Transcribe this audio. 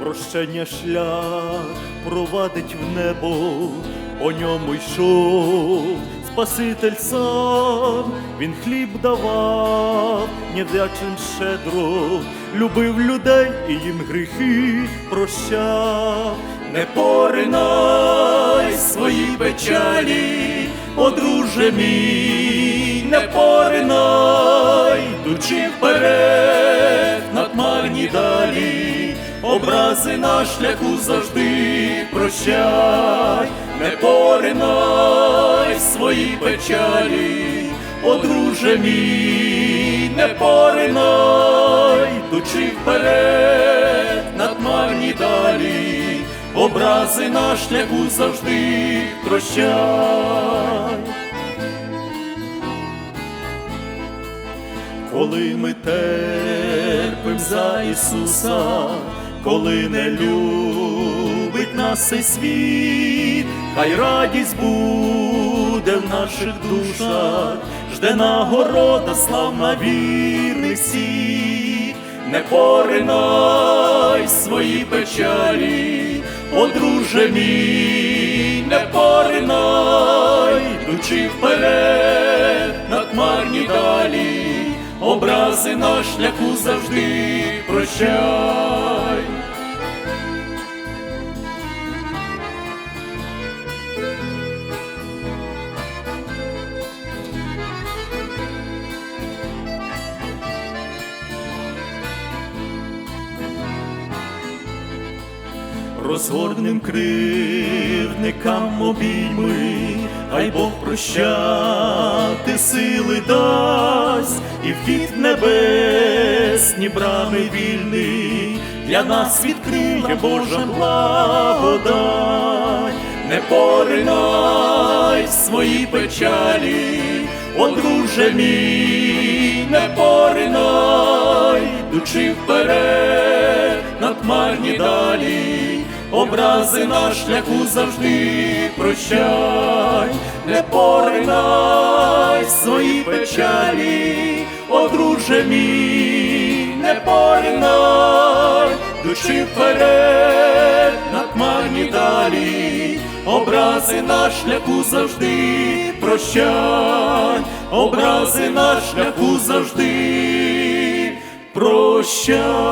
прощення шлях провадить в небо, по ньому йшов Спаситель сам, він хліб давав, невдячен щедро, любив людей і їм гріхи прощав. Не поринай свої печалі, о друже мій, не поринай, йдучи вперед, образи на шляху завжди прощай, не поринай свої печалі, о друже мій, не поринай, йдучи вперед, на тмарні далі, образи на шляху завжди прощай. Коли ми терпим за Ісуса, коли не любить нас цей світ, хай радість буде в наших душах, жде нагорода славна вірних всіх, не поринай свої печалі, о друже мій, не поринай, йдучи вперед, на тмарні далі, образи на шляху завжди прощай. Розгорним кривдникам обійми, хай Бог прощати сили дасть, і вхід в небесні брами вільний, для нас відкриє Божа благодать, не поринай в свої печалі, о друже мій, не поринай, йдучи вперед, на тмарні далі, образи на шляху завжди прощай, не поринай свої печалі, о друже мій, не поринай, йдучи вперед, на тмарні далі, образи на шляху завжди прощай, образи на шляху завжди прощай.